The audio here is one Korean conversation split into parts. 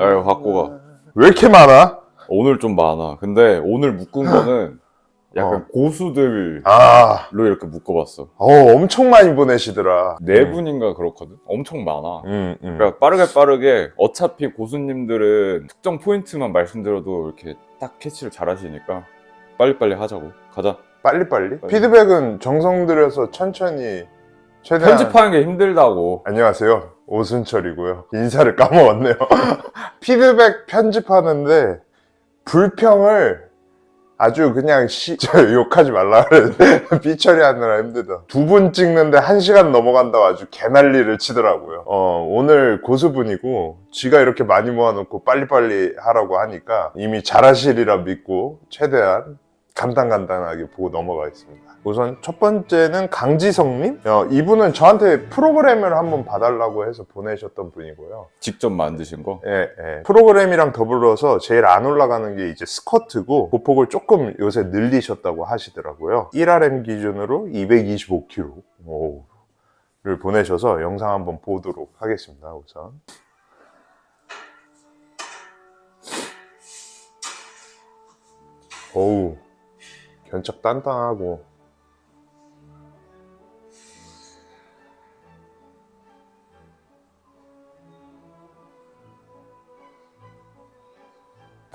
야, 갖고 가. 왜 이렇게 많아? 오늘 좀 많아. 근데 오늘 묶은 거는 약간 어. 고수들로 아, 이렇게 묶어봤어. 어, 엄청 많이 보내시더라. 네 분인가 그렇거든? 엄청 많아. 음, 음. 그러니까 빠르게 빠르게 어차피 고수님들은 특정 포인트만 말씀드려도 이렇게 딱 캐치를 잘 하시니까 빨리빨리 하자고. 가자. 빨리빨리? 빨리. 피드백은 정성 들여서 천천히 최대한 편집하는 게 힘들다고. 안녕하세요. 오순철이고요. 인사를 까먹었네요. 피드백 편집하는데 불평을 아주 그냥 시, 저 욕하지 말라 그랬는데 삐처리 하느라 힘들다. 두 분 찍는데 한 시간 넘어간다고 아주 개난리를 치더라고요. 어, 오늘 고수분이고 쥐가 이렇게 많이 모아놓고 빨리빨리 하라고 하니까 이미 잘하시리라 믿고 최대한 간단간단하게 보고 넘어가겠습니다. 우선 첫 번째는 강지성님? 어, 이분은 저한테 프로그램을 한번 봐달라고 해서 보내셨던 분이고요. 직접 만드신 거. 예, 예. 프로그램이랑 더불어서 제일 안 올라가는 게 이제 스쿼트고 보폭을 조금 요새 늘리셨다고 하시더라고요. 1RM 기준으로 225kg 를 보내셔서 영상 한번 보도록 하겠습니다. 우선. 어우, 견적 단단하고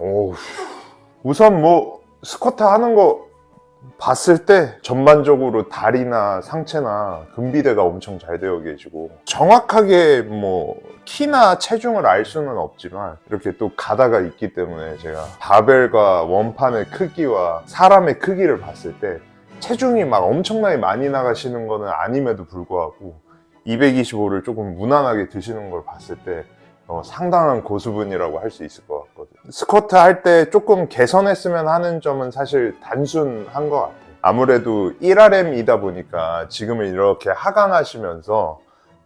오우. 우선 뭐 스쿼트 하는 거 봤을 때 전반적으로 다리나 상체나 근비대가 엄청 잘 되어 계시고 정확하게 뭐 키나 체중을 알 수는 없지만 이렇게 또 가다가 있기 때문에 제가 바벨과 원판의 크기와 사람의 크기를 봤을 때 체중이 막 엄청나게 많이 나가시는 거는 아님에도 불구하고 225를 조금 무난하게 드시는 걸 봤을 때 어, 상당한 고수분이라고 할 수 있을 것 같거든. 스쿼트 할 때 조금 개선했으면 하는 점은 사실 단순한 것 같아. 아무래도 1RM이다 보니까 지금은 이렇게 하강하시면서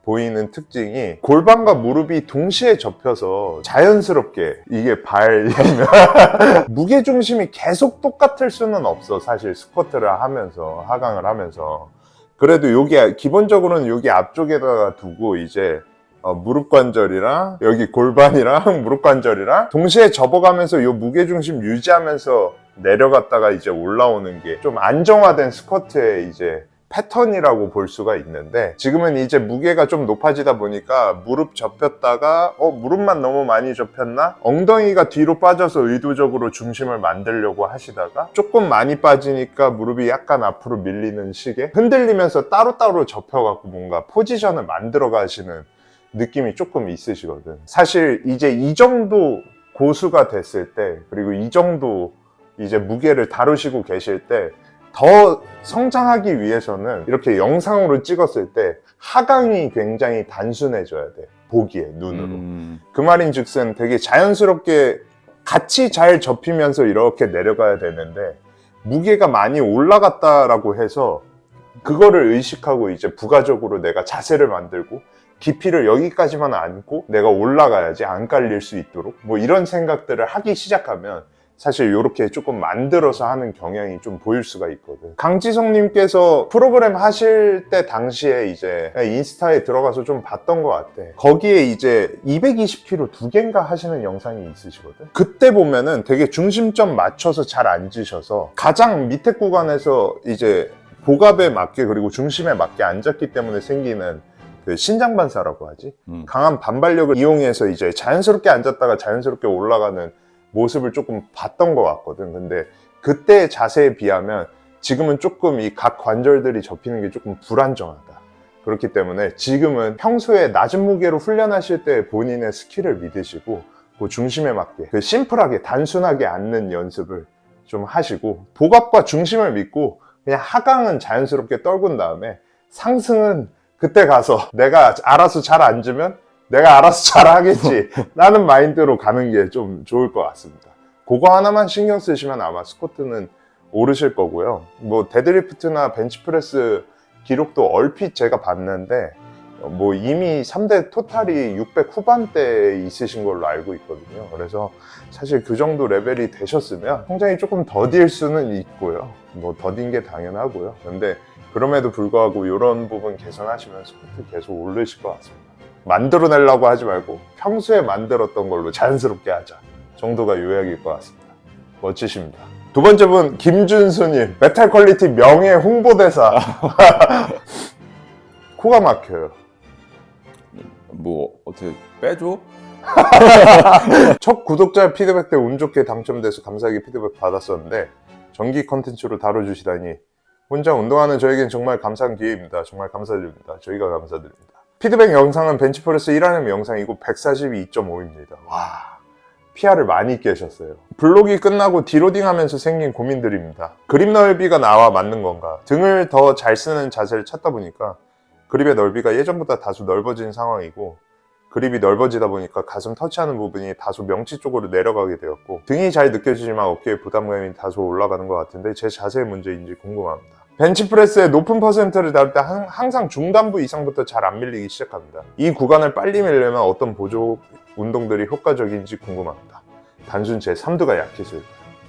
보이는 특징이 골반과 무릎이 동시에 접혀서 자연스럽게 이게 발이면 무게 중심이 계속 똑같을 수는 없어 사실 스쿼트를 하면서 하강을 하면서 그래도 여기 기본적으로는 여기 앞쪽에다가 두고 이제 어, 무릎 관절이랑 여기 골반이랑 무릎 관절이랑 동시에 접어가면서 이 무게 중심 유지하면서 내려갔다가 이제 올라오는 게 좀 안정화된 스쿼트의 이제 패턴이라고 볼 수가 있는데 지금은 이제 무게가 좀 높아지다 보니까 무릎 접혔다가 어 무릎만 너무 많이 접혔나? 엉덩이가 뒤로 빠져서 의도적으로 중심을 만들려고 하시다가 조금 많이 빠지니까 무릎이 약간 앞으로 밀리는 식의 흔들리면서 따로따로 접혀갖고 뭔가 포지션을 만들어 가시는 느낌이 조금 있으시거든. 사실 이제 이 정도 고수가 됐을 때, 그리고 이 정도 이제 무게를 다루시고 계실 때, 더 성장하기 위해서는 이렇게 영상으로 찍었을 때 하강이 굉장히 단순해져야 돼. 보기에, 눈으로. 음, 그 말인 즉슨 되게 자연스럽게 같이 잘 접히면서 이렇게 내려가야 되는데 무게가 많이 올라갔다라고 해서 그거를 의식하고 이제 부가적으로 내가 자세를 만들고 깊이를 여기까지만 안고 내가 올라가야지 안 깔릴 수 있도록 뭐 이런 생각들을 하기 시작하면 사실 이렇게 조금 만들어서 하는 경향이 좀 보일 수가 있거든. 강지성님께서 프로그램 하실 때 당시에 이제 인스타에 들어가서 좀 봤던 것 같아. 거기에 이제 220kg 두 개인가 하시는 영상이 있으시거든. 그때 보면은 되게 중심점 맞춰서 잘 앉으셔서 가장 밑에 구간에서 이제 복압에 맞게 그리고 중심에 맞게 앉았기 때문에 생기는 그 신장 반사라고 하지. 음. 강한 반발력을 이용해서 이제 자연스럽게 앉았다가 자연스럽게 올라가는 모습을 조금 봤던 것 같거든. 근데 그때 자세에 비하면 지금은 조금 이 각 관절들이 접히는 게 조금 불안정하다. 그렇기 때문에 지금은 평소에 낮은 무게로 훈련하실 때 본인의 스킬을 믿으시고 그 중심에 맞게 그 심플하게 단순하게 앉는 연습을 좀 하시고 복압과 중심을 믿고 그냥 하강은 자연스럽게 떨군 다음에 상승은 그때 가서 내가 알아서 잘 앉으면 내가 알아서 잘 하겠지 라는 마인드로 가는 게 좀 좋을 것 같습니다. 그거 하나만 신경 쓰시면 아마 스쿼트는 오르실 거고요. 뭐 데드리프트나 벤치프레스 기록도 얼핏 제가 봤는데 어, 뭐 이미 3대 토탈이 600 후반대에 있으신 걸로 알고 있거든요. 그래서 사실 그 정도 레벨이 되셨으면 성장이 조금 더딜 수는 있고요. 뭐 더딘 게 당연하고요. 근데 그럼에도 불구하고 이런 부분 개선하시면 스쿼트 계속 오르실 것 같습니다. 만들어내려고 하지 말고 평소에 만들었던 걸로 자연스럽게 하자 정도가 요약일 것 같습니다. 멋지십니다. 두 번째 분 김준수님 메탈 퀄리티 명예 홍보대사 코가 막혀요. 뭐 어떻게 빼줘? 첫 구독자 피드백 때 운 좋게 당첨돼서 감사하게 피드백 받았었는데 전기 컨텐츠로 다뤄주시다니 혼자 운동하는 저에겐 정말 감사한 기회입니다. 정말 감사드립니다. 저희가 감사드립니다. 피드백 영상은 벤치프레스 1하는 영상이고 142.5입니다. 와 PR을 많이 깨셨어요. 블록이 끝나고 디로딩 하면서 생긴 고민들입니다. 그립 넓이가 나와 맞는 건가? 등을 더 잘 쓰는 자세를 찾다 보니까 그립의 넓이가 예전보다 다소 넓어진 상황이고 그립이 넓어지다 보니까 가슴 터치하는 부분이 다소 명치 쪽으로 내려가게 되었고 등이 잘 느껴지지만 어깨에 부담감이 다소 올라가는 것 같은데 제 자세의 문제인지 궁금합니다. 벤치프레스의 높은 퍼센트를 다룰 때 항- 항상 중단부 이상부터 잘 안 밀리기 시작합니다. 이 구간을 빨리 밀려면 어떤 보조 운동들이 효과적인지 궁금합니다. 단순 제 3두가 약해서요.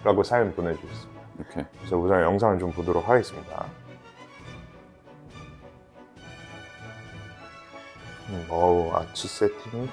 라고 사연 보내주셨습니다. 이렇게 그래서 우선 영상을 좀 보도록 하겠습니다. 음, 어우, 아치 세팅이.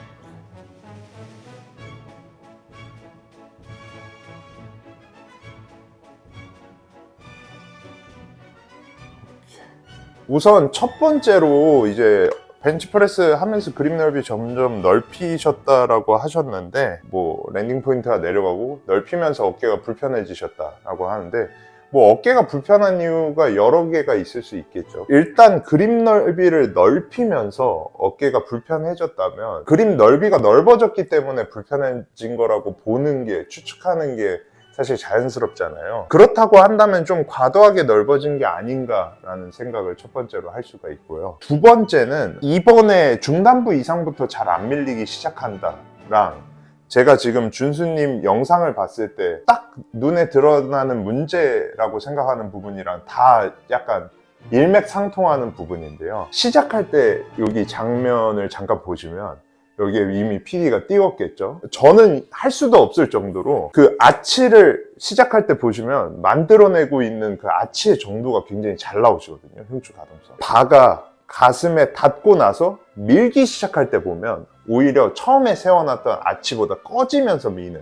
우선 첫 번째로 이제 벤치프레스 하면서 그립 넓이 점점 넓히셨다라고 하셨는데 뭐 랜딩 포인트가 내려가고 넓히면서 어깨가 불편해지셨다라고 하는데 뭐 어깨가 불편한 이유가 여러 개가 있을 수 있겠죠. 일단 그립 넓이를 넓히면서 어깨가 불편해졌다면 그립 넓이가 넓어졌기 때문에 불편해진 거라고 보는 게 추측하는 게 사실 자연스럽잖아요. 그렇다고 한다면 좀 과도하게 넓어진 게 아닌가라는 생각을 첫 번째로 할 수가 있고요. 두 번째는 이번에 중단부 이상부터 잘 안 밀리기 시작한다랑 제가 지금 준수님 영상을 봤을 때 딱 눈에 드러나는 문제라고 생각하는 부분이랑 다 약간 일맥상통하는 부분인데요. 시작할 때 여기 장면을 잠깐 보시면 여기에 이미 PD가 띄웠겠죠. 저는 할 수도 없을 정도로 그 아치를 시작할 때 보시면 만들어내고 있는 그 아치의 정도가 굉장히 잘 나오시거든요. 흉추 가동성. 바가 가슴에 닿고 나서 밀기 시작할 때 보면 오히려 처음에 세워놨던 아치보다 꺼지면서 미는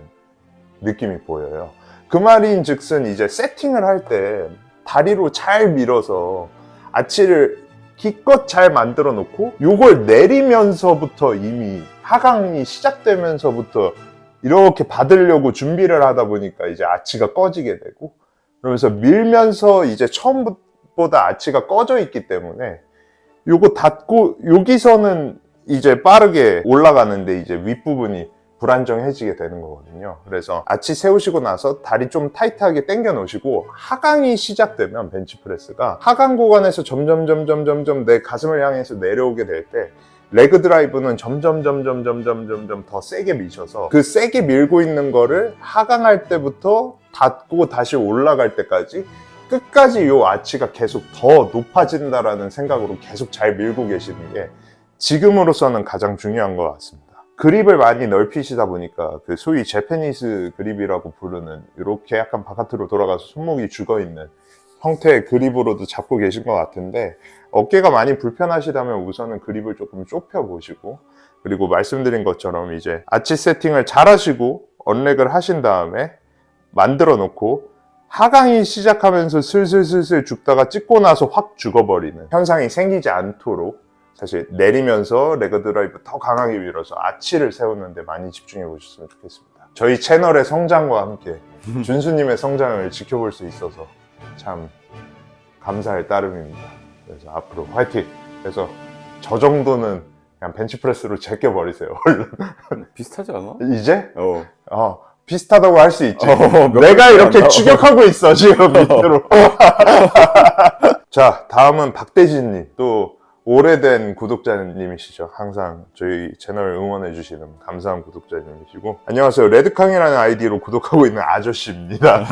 느낌이 보여요. 그 말인 즉슨 이제 세팅을 할 때 다리로 잘 밀어서 아치를 기껏 잘 만들어 놓고 요걸 내리면서부터 이미 하강이 시작되면서부터 이렇게 받으려고 준비를 하다 보니까 이제 아치가 꺼지게 되고 그러면서 밀면서 이제 처음보다 아치가 꺼져 있기 때문에 요거 닫고 여기서는 이제 빠르게 올라가는데 이제 윗부분이 불안정해지게 되는 거거든요. 그래서 아치 세우시고 나서 다리 좀 타이트하게 당겨 놓으시고 하강이 시작되면 벤치프레스가 하강 구간에서 점점 점점 점점 내 가슴을 향해서 내려오게 될 때 레그 드라이브는 점점 점점 점점 점점 더 세게 미셔서 그 세게 밀고 있는 거를 하강할 때부터 닫고 다시 올라갈 때까지 끝까지 요 아치가 계속 더 높아진다라는 생각으로 계속 잘 밀고 계시는 게 지금으로서는 가장 중요한 것 같습니다. 그립을 많이 넓히시다 보니까 그 소위 재패니스 그립이라고 부르는 이렇게 약간 바깥으로 돌아가서 손목이 죽어 있는 형태의 그립으로도 잡고 계신 것 같은데 어깨가 많이 불편하시다면 우선은 그립을 조금 좁혀 보시고 그리고 말씀드린 것처럼 이제 아치 세팅을 잘 하시고 언렉을 하신 다음에 만들어 놓고 하강이 시작하면서 슬슬슬슬 죽다가 찍고 나서 확 죽어버리는 현상이 생기지 않도록 사실 내리면서 레그 드라이브 더 강하게 밀어서 아치를 세우는데 많이 집중해 보셨으면 좋겠습니다. 저희 채널의 성장과 함께 준수님의 성장을 지켜볼 수 있어서 참 감사할 따름입니다. 그래서 앞으로 화이팅! 그래서 저 정도는 그냥 벤치프레스로 제껴버리세요. 얼른. 비슷하지 않아? 이제? 어. 어, 비슷하다고 할 수 있지. 어, 몇 내가 이렇게 안 나와. 추격하고 있어, 지금 밑으로. 자, 다음은 박대진님. 또, 오래된 구독자님이시죠. 항상 저희 채널 응원해주시는 감사한 구독자님이시고. 안녕하세요. 레드캉이라는 아이디로 구독하고 있는 아저씨입니다.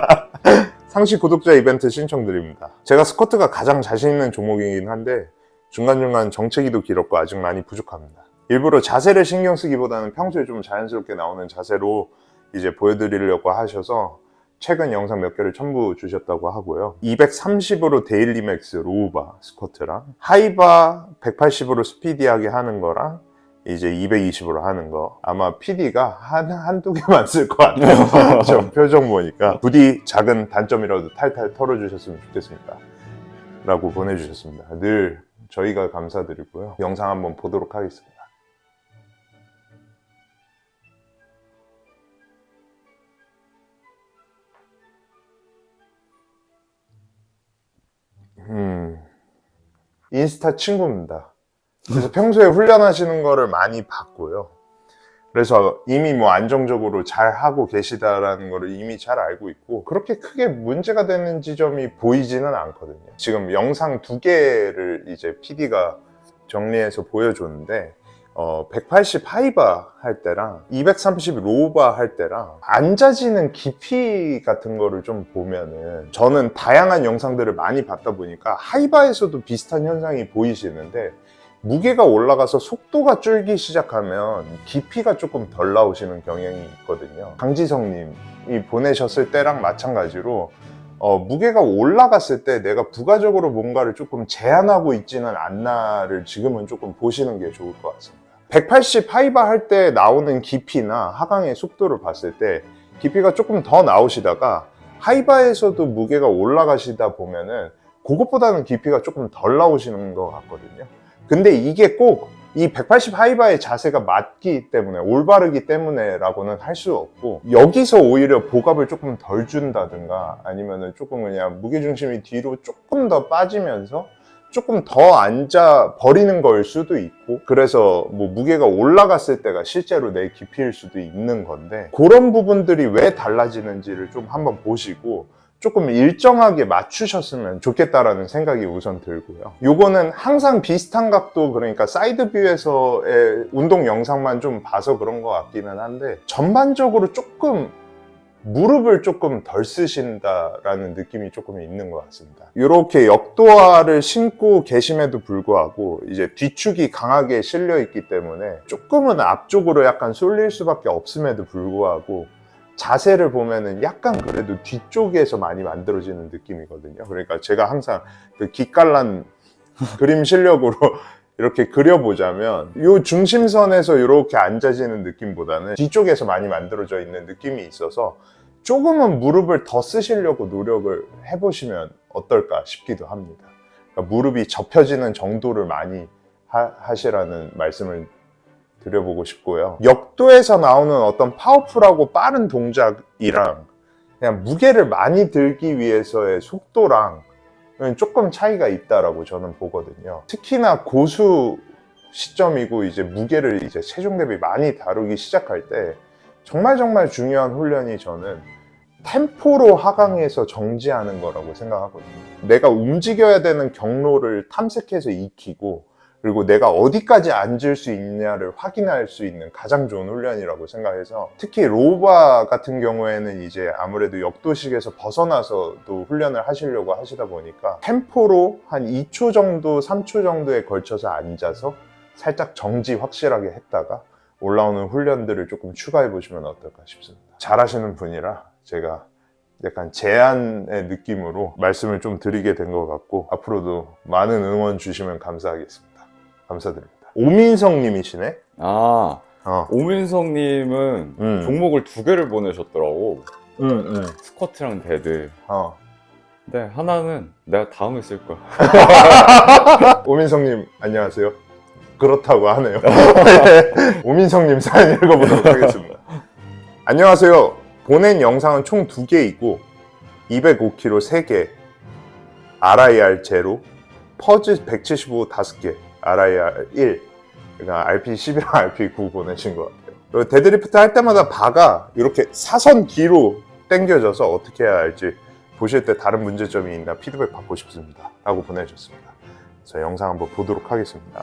상시 구독자 이벤트 신청드립니다. 제가 스쿼트가 가장 자신 있는 종목이긴 한데, 중간중간 정체기도 길었고 아직 많이 부족합니다. 일부러 자세를 신경 쓰기보다는 평소에 좀 자연스럽게 나오는 자세로 이제 보여드리려고 하셔서 최근 영상 몇 개를 첨부 주셨다고 하고요. 230으로 데일리 맥스 로우바 스쿼트랑 하이바 180으로 스피디하게 하는 거랑 이제 220으로 하는 거 아마 PD가 한, 한두 개만 쓸 것 같아요. 저 표정 보니까 부디 작은 단점이라도 탈탈 털어주셨으면 좋겠습니다. 라고 보내주셨습니다. 늘 저희가 감사드리고요. 영상 한번 보도록 하겠습니다. 인스타 친구입니다. 그래서 평소에 훈련하시는 거를 많이 봤고요. 그래서 이미 뭐 안정적으로 잘 하고 계시다라는 거를 이미 잘 알고 있고 그렇게 크게 문제가 되는 지점이 보이지는 않거든요. 지금 영상 두 개를 이제 PD가 정리해서 보여줬는데 어, 180 하이바 할 때랑 230 로우바 할 때랑 앉아지는 깊이 같은 거를 좀 보면은 저는 다양한 영상들을 많이 봤다 보니까 하이바에서도 비슷한 현상이 보이시는데 무게가 올라가서 속도가 줄기 시작하면 깊이가 조금 덜 나오시는 경향이 있거든요. 강지성님이 보내셨을 때랑 마찬가지로 어, 무게가 올라갔을 때 내가 부가적으로 뭔가를 조금 제한하고 있지는 않나를 지금은 조금 보시는 게 좋을 것 같습니다. 180 하이바 할 때 나오는 깊이나 하강의 속도를 봤을 때 깊이가 조금 더 나오시다가 하이바에서도 무게가 올라가시다 보면은 그것보다는 깊이가 조금 덜 나오시는 것 같거든요. 근데 이게 꼭 이 180 하이바의 자세가 맞기 때문에 올바르기 때문에라고는 할 수 없고 여기서 오히려 복압을 조금 덜 준다든가 아니면은 조금 그냥 무게 중심이 뒤로 조금 더 빠지면서 조금 더 앉아 버리는 걸 수도 있고 그래서 뭐 무게가 올라갔을 때가 실제로 내 깊이일 수도 있는 건데 그런 부분들이 왜 달라지는지를 좀 한번 보시고 조금 일정하게 맞추셨으면 좋겠다라는 생각이 우선 들고요. 요거는 항상 비슷한 각도 그러니까 사이드 뷰에서의 운동 영상만 좀 봐서 그런 것 같기는 한데 전반적으로 조금 무릎을 조금 덜 쓰신다라는 느낌이 조금 있는 것 같습니다. 이렇게 역도화를 신고 계심에도 불구하고 이제 뒤축이 강하게 실려 있기 때문에 조금은 앞쪽으로 약간 쏠릴 수밖에 없음에도 불구하고 자세를 보면은 약간 그래도 뒤쪽에서 많이 만들어지는 느낌이거든요. 그러니까 제가 항상 그 기깔난 그림 실력으로 이렇게 그려보자면 이 중심선에서 이렇게 앉아지는 느낌보다는 뒤쪽에서 많이 만들어져 있는 느낌이 있어서 조금은 무릎을 더 쓰시려고 노력을 해보시면 어떨까 싶기도 합니다. 그러니까 무릎이 접혀지는 정도를 많이 하, 하시라는 말씀을 드려보고 싶고요. 역도에서 나오는 어떤 파워풀하고 빠른 동작이랑 그냥 무게를 많이 들기 위해서의 속도랑 조금 차이가 있다라고 저는 보거든요. 특히나 고수 시점이고 이제 무게를 이제 체중 대비 많이 다루기 시작할 때 정말 정말 중요한 훈련이 저는 템포로 하강해서 정지하는 거라고 생각하거든요. 내가 움직여야 되는 경로를 탐색해서 익히고 그리고 내가 어디까지 앉을 수 있냐를 확인할 수 있는 가장 좋은 훈련이라고 생각해서 특히 로바 같은 경우에는 이제 아무래도 역도식에서 벗어나서도 훈련을 하시려고 하시다 보니까 템포로 한 2초 정도, 3초 정도에 걸쳐서 앉아서 살짝 정지 확실하게 했다가 올라오는 훈련들을 조금 추가해 보시면 어떨까 싶습니다. 잘하시는 분이라 제가 약간 제안의 느낌으로 말씀을 좀 드리게 된 것 같고 앞으로도 많은 응원 주시면 감사하겠습니다. 감사드립니다. 오민성 님이시네? 아 어. 오민성님은 음. 종목을 두 개를 보내셨더라고 응, 응. 스쿼트랑 데드 어. 근데 하나는 내가 다음에 쓸 거야 오민성 님, 안녕하세요. 그렇다고 하네요. 오민성 님 사연 읽어보도록 하겠습니다. 안녕하세요. 보낸 영상은 총 두 개이고 205kg 3개, RIR 제로, 퍼즈 175 5개, RIR 1, 그러니까 RP 10이랑 RP 9 보내신 것 같아요. 그리고 데드리프트 할 때마다 바가 이렇게 사선 뒤로 당겨져서 어떻게 해야 할지 보실 때 다른 문제점이 있나 피드백 받고 싶습니다. 라고 보내주셨습니다. 자, 영상 한번 보도록 하겠습니다.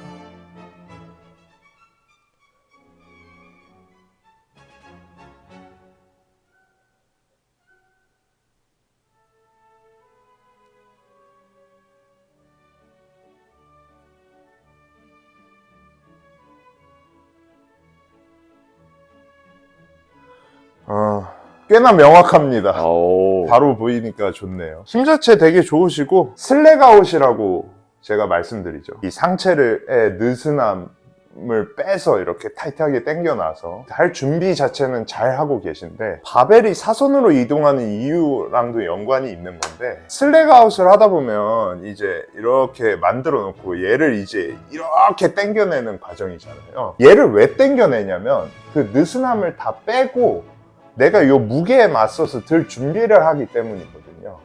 꽤나 명확합니다. 아오. 바로 보이니까 좋네요. 힘 자체 되게 좋으시고 슬랙아웃이라고 제가 말씀드리죠. 이 상체를 느슨함 을 빼서 이렇게 타이트하게 당겨놔서 할 준비 자체는 잘 하고 계신데 바벨이 사선으로 이동하는 이유랑도 연관이 있는 건데 슬랙아웃을 하다 보면 이제 이렇게 만들어 놓고 얘를 이제 이렇게 당겨내는 과정이잖아요. 얘를 왜 당겨내냐면 그 느슨함을 다 빼고 내가 요 무게에 맞서서 들 준비를 하기 때문이거든요.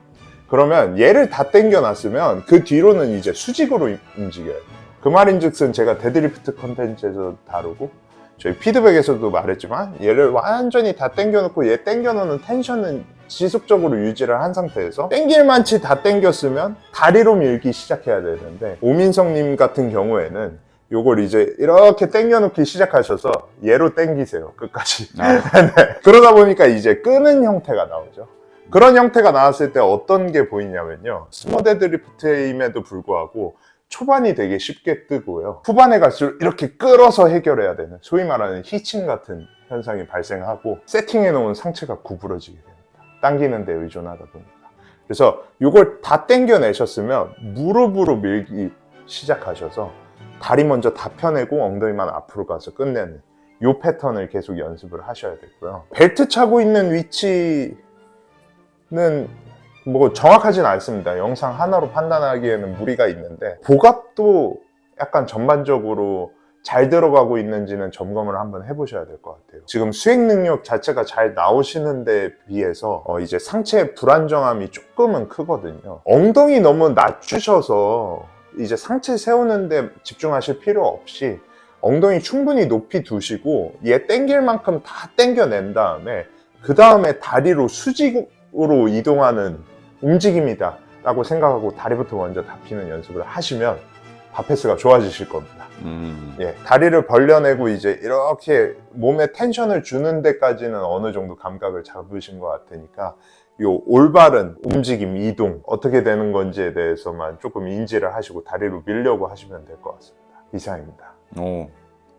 그러면 얘를 다 당겨놨으면 그 뒤로는 이제 수직으로 이- 움직여요. 그 말인즉슨 제가 데드리프트 컨텐츠에서 다루고 저희 피드백에서도 말했지만 얘를 완전히 다 당겨놓고 얘 당겨놓는 텐션은 지속적으로 유지를 한 상태에서 당길만치 다 당겼으면 다리로 밀기 시작해야 되는데 오민성님 같은 경우에는 요걸 이제 이렇게 당겨놓기 시작하셔서 얘로 당기세요 끝까지 아, 네. 그러다 보니까 이제 끄는 형태가 나오죠. 그런 형태가 나왔을 때 어떤 게 보이냐면요. 스모 데드리프트임에도 불구하고 초반이 되게 쉽게 뜨고요. 후반에 갈수록 이렇게 끌어서 해결해야 되는 소위 말하는 히칭 같은 현상이 발생하고 세팅해 놓은 상체가 구부러지게 됩니다. 당기는 데 의존하다 보니까. 그래서 이걸 다 당겨내셨으면 무릎으로 밀기 시작하셔서 다리 먼저 다 펴내고 엉덩이만 앞으로 가서 끝내는 이 패턴을 계속 연습을 하셔야 되고요. 벨트 차고 있는 위치는 뭐 정확하진 않습니다. 영상 하나로 판단하기에는 무리가 있는데 복압도 약간 전반적으로 잘 들어가고 있는지는 점검을 한번 해보셔야 될 것 같아요. 지금 수행 능력 자체가 잘 나오시는데 비해서 어, 이제 상체의 불안정함이 조금은 크거든요. 엉덩이 너무 낮추셔서 이제 상체 세우는데 집중하실 필요 없이 엉덩이 충분히 높이 두시고 얘 땡길 만큼 다 땡겨낸 다음에 그 다음에 다리로 수직으로 이동하는 움직임이다 라고 생각하고 다리부터 먼저 다 피는 연습을 하시면 바페스가 좋아지실 겁니다. 음. 예, 다리를 벌려내고 이제 이렇게 몸에 텐션을 주는 데까지는 어느 정도 감각을 잡으신 것 같으니까 요 올바른 움직임, 이동 어떻게 되는 건지에 대해서만 조금 인지를 하시고 다리로 밀려고 하시면 될 것 같습니다. 이상입니다. 오,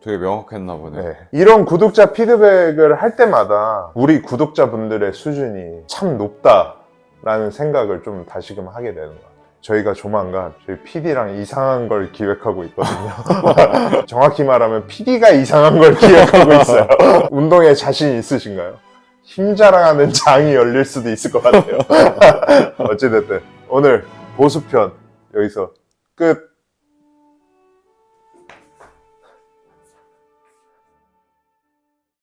되게 명확했나 보네. 네. 이런 구독자 피드백을 할 때마다 우리 구독자분들의 수준이 참 높다라는 생각을 좀 다시금 하게 되는 것 같아요. 저희가 조만간 저희 PD랑 이상한 걸 기획하고 있거든요. 정확히 말하면 PD가 이상한 걸 기획하고 있어요. 운동에 자신 있으신가요? 힘 자랑하는 장이 열릴 수도 있을 것 같아요. 어찌됐든 오늘 보수편 여기서 끝.